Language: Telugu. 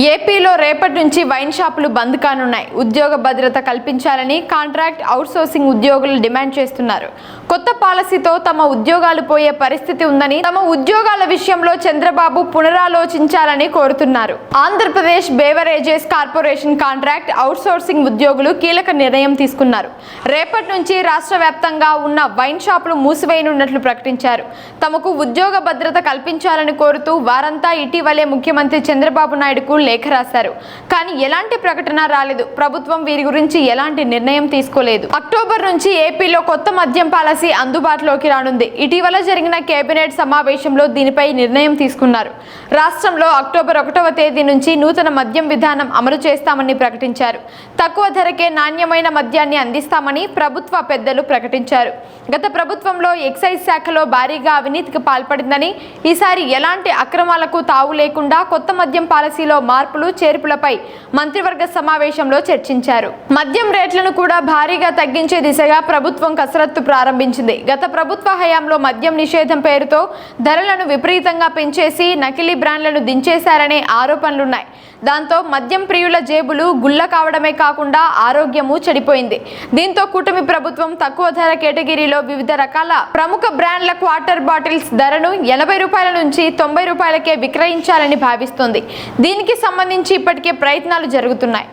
ఏపీలో రేపటి నుంచి వైన్ షాపులు బంద్ కానున్నాయి. ఉద్యోగ భద్రత కల్పించాలని కాంట్రాక్ట్ అవుట్సోర్సింగ్ ఉద్యోగులు డిమాండ్ చేస్తున్నారు. కొత్త పాలసీతో తమ ఉద్యోగాలు పోయే పరిస్థితి ఉందని తమ ఉద్యోగాల విషయంలో చంద్రబాబు పునరాలోచించాలని కోరుతున్నారు. Andhra Pradesh beverages corporation contract outsourcing ఉద్యోగులు కీలక నిర్ణయం తీసుకున్నారు. రేపటి నుంచి రాష్ట్ర వ్యాప్తంగా ఉన్న వైన్ షాపులు మూసివేయనున్నట్లు ప్రకటించారు. తమకు ఉద్యోగ భద్రత కల్పించాలని కోరుతూ వారంతా ఇటీవలే ముఖ్యమంత్రి చంద్రబాబు నాయుడుకు లేఖ రాశారు. కానీ ఎలాంటి ప్రకటన రాలేదు. ప్రభుత్వం వీరి గురించి ఎలాంటి నిర్ణయం తీసుకోలేదు. అక్టోబర్ నుంచి ఏపీలో కొత్త మద్యం పాలసీ అందుబాటులోకి రానుంది. ఇటీవల జరిగిన కేబినెట్ సమావేశంలో దీనిపై నిర్ణయం తీసుకున్నారు. రాష్ట్రంలో అక్టోబర్ ఒకటవ తేదీ నుంచి నూతన మద్యం విధానం అమలు చేస్తామని ప్రకటించారు. తక్కువ ధరకే నాణ్యమైన మద్యాన్ని అందిస్తామని ప్రభుత్వ పెద్దలు ప్రకటించారు. గత ప్రభుత్వంలో ఎక్సైజ్ శాఖలో భారీగా అవినీతికి పాల్పడిందని ఈసారి ఎలాంటి అక్రమాలకు తావు లేకుండా కొత్త మద్యం పాలసీలో మార్పులు చేర్పులపై మంత్రివర్గ సమావేశంలో చర్చించారు. మద్యం రేట్లను కూడా భారీగా తగ్గించే దిశగా ప్రభుత్వం కసరత్తు ప్రారంభించింది. గత ప్రభుత్వ హయాంలో మద్యం నిషేధం పేరుతో ధరలను విపరీతంగా పెంచేసి నకిలీ బ్రాండ్లను దించేశారనే ఆరోపణలున్నాయి. దాంతో మద్యం ప్రియుల జేబులు గుల్ల కావడమే కాకుండా ఆరోగ్యము చెడిపోయింది. దీంతో కూటమి ప్రభుత్వం తక్కువ ధర కేటగిరీలో వివిధ రకాల ప్రముఖ బ్రాండ్ల క్వార్టర్ బాటిల్స్ ధరను ఎనభై రూపాయల నుంచి తొంభై రూపాయలకే విక్రయించాలని భావిస్తోంది. దీనికి సంబంధించి ఇప్పటికే ప్రయత్నాలు జరుగుతున్నాయి.